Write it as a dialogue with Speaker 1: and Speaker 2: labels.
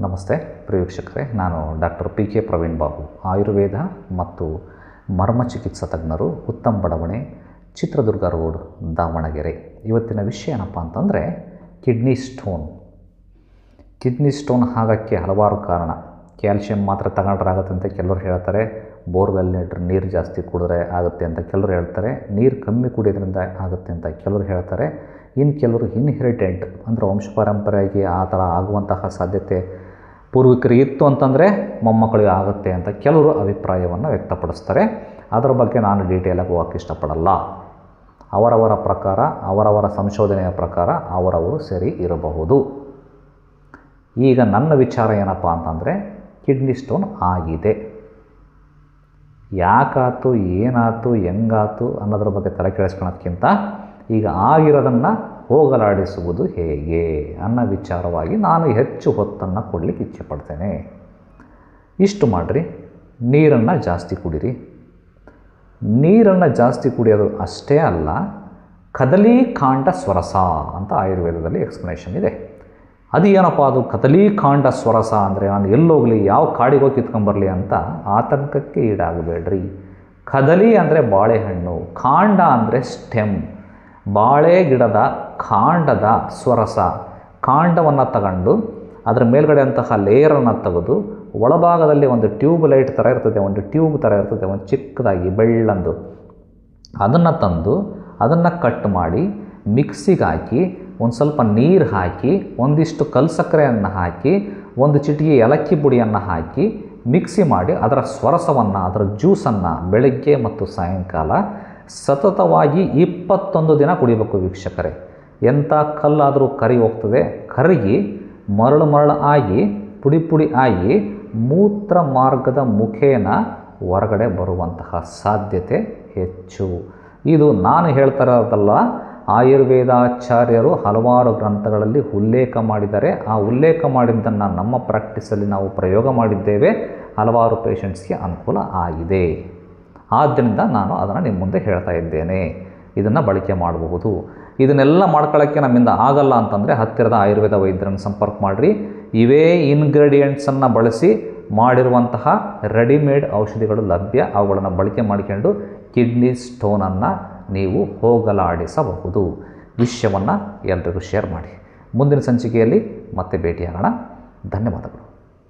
Speaker 1: ನಮಸ್ತೆ ಪ್ರಿಯ ನಾನು doctor P K Praveen Babu. Ayurveda ಮತ್ತು ಮರ್ಮ ಚಿಕಿತ್ಸಾ ತಜ್ಞರು ಉತ್ತಮ ಬಡಾವಣೆ, ಚಿತ್ರದುರ್ಗ ರೋಡ್, ದಾವಣಗೆರೆ. ಇವತ್ತಿನ ವಿಷಯ ಏನಪ್ಪ ಅಂತಂದರೆ, ಕಿಡ್ನಿ ಸ್ಟೋನ್. ಕಿಡ್ನಿ ಸ್ಟೋನ್ ಆಗೋಕ್ಕೆ ಹಲವಾರು ಕಾರಣ. ಕ್ಯಾಲ್ಶಿಯಂ ಮಾತ್ರ ತಗೊಂಡ್ರೆ ಆಗುತ್ತೆ ಅಂತ ಕೆಲವರು ಹೇಳ್ತಾರೆ. ಬೋರ್ವೆಲ್ ನೀರು ಜಾಸ್ತಿ ಕುಡಿದ್ರೆ ಆಗುತ್ತೆ ಅಂತ ಕೆಲವರು ಹೇಳ್ತಾರೆ. ನೀರು ಕಮ್ಮಿ ಕುಡಿಯೋದ್ರಿಂದ ಆಗುತ್ತೆ ಅಂತ ಕೆಲವರು ಹೇಳ್ತಾರೆ. ಇನ್ನು ಕೆಲವರು ಇನ್ಹೆರಿಟೆಂಟ್ ಅಂದರೆ ವಂಶ ಪರಂಪರೆಗೆ ಆ ಥರ ಆಗುವಂತಹ ಸಾಧ್ಯತೆ ಪೂರ್ವಿಕರಿಗೆ ಇತ್ತು ಅಂತಂದರೆ ಮೊಮ್ಮಕ್ಕಳಿಗೆ ಆಗುತ್ತೆ ಅಂತ ಕೆಲವರು ಅಭಿಪ್ರಾಯವನ್ನು ವ್ಯಕ್ತಪಡಿಸ್ತಾರೆ. ಅದರ ಬಗ್ಗೆ ನಾನು ಡೀಟೇಲಾಗಿ ಹೋಗೋಕ್ಕೆ ಇಷ್ಟಪಡಲ್ಲ. ಅವರವರ ಪ್ರಕಾರ, ಅವರವರ ಸಂಶೋಧನೆಯ ಪ್ರಕಾರ ಅವರವರು ಸರಿ ಇರಬಹುದು. ಈಗ ನನ್ನ ವಿಚಾರ ಏನಪ್ಪ ಅಂತಂದರೆ, ಕಿಡ್ನಿ ಸ್ಟೋನ್ ಆಗಿದೆ. ಯಾಕಾತು ಏನಾಯ್ತು ಹೆಂಗಾತು ಅನ್ನೋದ್ರ ಬಗ್ಗೆ ತಲೆ ಕೆಡಿಸ್ಕೊಳೋದ್ಕಿಂತ ಈಗ ಆಗಿರೋದನ್ನು ಹೋಗಲಾಡಿಸುವುದು ಹೇಗೆ ಅನ್ನೋ ವಿಚಾರವಾಗಿ ನಾನು ಹೆಚ್ಚು ಹೊತ್ತನ್ನು ಕೊಡಲಿಕ್ಕೆ ಇಚ್ಛೆಪಡ್ತೇನೆ. ಇಷ್ಟು ಮಾಡಿರಿ. ನೀರನ್ನು ಜಾಸ್ತಿ ಕುಡಿರಿ. ನೀರನ್ನು ಜಾಸ್ತಿ ಕುಡಿಯೋದು ಅಷ್ಟೇ ಅಲ್ಲ, ಕದಲೀಕಾಂಡ ಸ್ವರಸ ಅಂತ ಆಯುರ್ವೇದದಲ್ಲಿ ಎಕ್ಸ್ಪ್ಲನೇಷನ್ ಇದೆ. ಅದು ಏನಪ್ಪ ಅದು ಕದಲೀಕಾಂಡ ಸ್ವರಸ ಅಂದರೆ ನಾನು ಎಲ್ಲೋಗಲಿ ಯಾವ ಕಾಡಿಗೆ ಹೋಗಿ ಕಿತ್ಕೊಂಬರಲಿ ಅಂತ ಆತಂಕಕ್ಕೆ ಈಡಾಗಬೇಡ್ರಿ. ಕದಲಿ ಅಂದರೆ ಬಾಳೆಹಣ್ಣು, ಕಾಂಡ ಅಂದರೆ ಸ್ಟೆಮ್. ಬಾಳೆ ಗಿಡದ ಕಾಂಡದ ಸ್ವರಸ. ಕಾಂಡವನ್ನು ತಗೊಂಡು ಅದರ ಮೇಲ್ಗಡೆ ಅಂತಹ ಲೇಯರನ್ನು ತೆಗೆದು ಒಳಭಾಗದಲ್ಲಿ ಒಂದು ಟ್ಯೂಬ್ ಲೈಟ್ ಥರ ಇರ್ತದೆ, ಒಂದು ಟ್ಯೂಬ್ ಥರ ಇರ್ತದೆ, ಒಂದು ಚಿಕ್ಕದಾಗಿ ಬೆಳ್ಳಂದು. ಅದನ್ನು ತಂದು ಅದನ್ನು ಕಟ್ ಮಾಡಿ ಮಿಕ್ಸಿಗೆ ಹಾಕಿ, ಒಂದು ಸ್ವಲ್ಪ ನೀರು ಹಾಕಿ, ಒಂದಿಷ್ಟು ಕಲ್ಸಕ್ಕರೆಯನ್ನು ಹಾಕಿ, ಒಂದು ಚಿಟಿಗೆ ಏಲಕ್ಕಿ ಪುಡಿಯನ್ನು ಹಾಕಿ ಮಿಕ್ಸಿ ಮಾಡಿ ಅದರ ಸ್ವರಸವನ್ನು, ಅದರ ಜ್ಯೂಸನ್ನು ಬೆಳಗ್ಗೆ ಮತ್ತು ಸಾಯಂಕಾಲ ಸತತವಾಗಿ ಇಪ್ಪತ್ತೊಂದು ದಿನ ಕುಡಿಬೇಕು ವೀಕ್ಷಕರೇ. ಎಂಥ ಕಲ್ಲಾದರೂ ಕರಿ ಹೋಗ್ತದೆ. ಕರಗಿ ಮರಳು ಮರಳು ಆಗಿ, ಪುಡಿ ಪುಡಿ ಆಗಿ ಮೂತ್ರ ಮಾರ್ಗದ ಮುಖೇನ ಹೊರಗಡೆ ಬರುವಂತಹ ಸಾಧ್ಯತೆ ಹೆಚ್ಚು. ಇದು ನಾನು ಹೇಳ್ತಾ ಇರೋದಲ್ಲ, ಆಯುರ್ವೇದಾಚಾರ್ಯರು ಹಲವಾರು ಗ್ರಂಥಗಳಲ್ಲಿ ಉಲ್ಲೇಖ ಮಾಡಿದ್ದಾರೆ. ಆ ಉಲ್ಲೇಖ ಮಾಡಿದ್ದನ್ನು ನಮ್ಮ ಪ್ರಾಕ್ಟೀಸಲ್ಲಿ ನಾವು ಪ್ರಯೋಗ ಮಾಡಿದ್ದೇವೆ. ಹಲವಾರು ಪೇಷಂಟ್ಸ್ಗೆ ಅನುಕೂಲ ಆಗಿದೆ. ಆದ್ದರಿಂದ ನಾನು ಅದನ್ನು ನಿಮ್ಮ ಮುಂದೆ ಹೇಳ್ತಾ ಇದ್ದೇನೆ. ಇದನ್ನು ಬಳಕೆ ಮಾಡಬಹುದು. ಇದನ್ನೆಲ್ಲ ಮಾಡ್ಕೊಳ್ಳೋಕ್ಕೆ ನಮ್ಮಿಂದ ಆಗಲ್ಲ ಅಂತಂದರೆ ಹತ್ತಿರದ ಆಯುರ್ವೇದ ವೈದ್ಯರನ್ನು ಸಂಪರ್ಕ ಮಾಡಿರಿ. ಇವೇ ಇನ್ಗ್ರೀಡಿಯೆಂಟ್ಸನ್ನು ಬಳಸಿ ಮಾಡಿರುವಂತಹ ರೆಡಿಮೇಡ್ ಔಷಧಿಗಳು ಲಭ್ಯ. ಅವುಗಳನ್ನು ಬಳಕೆ ಮಾಡಿಕೊಂಡು ಕಿಡ್ನಿ ಸ್ಟೋನನ್ನು ನೀವು ಹೋಗಲಾಡಿಸಬಹುದು. ವಿಷಯವನ್ನು ಎಲ್ರಿಗೂ ಶೇರ್ ಮಾಡಿ. ಮುಂದಿನ ಸಂಚಿಕೆಯಲ್ಲಿ ಮತ್ತೆ ಭೇಟಿಯಾಗೋಣ. ಧನ್ಯವಾದಗಳು.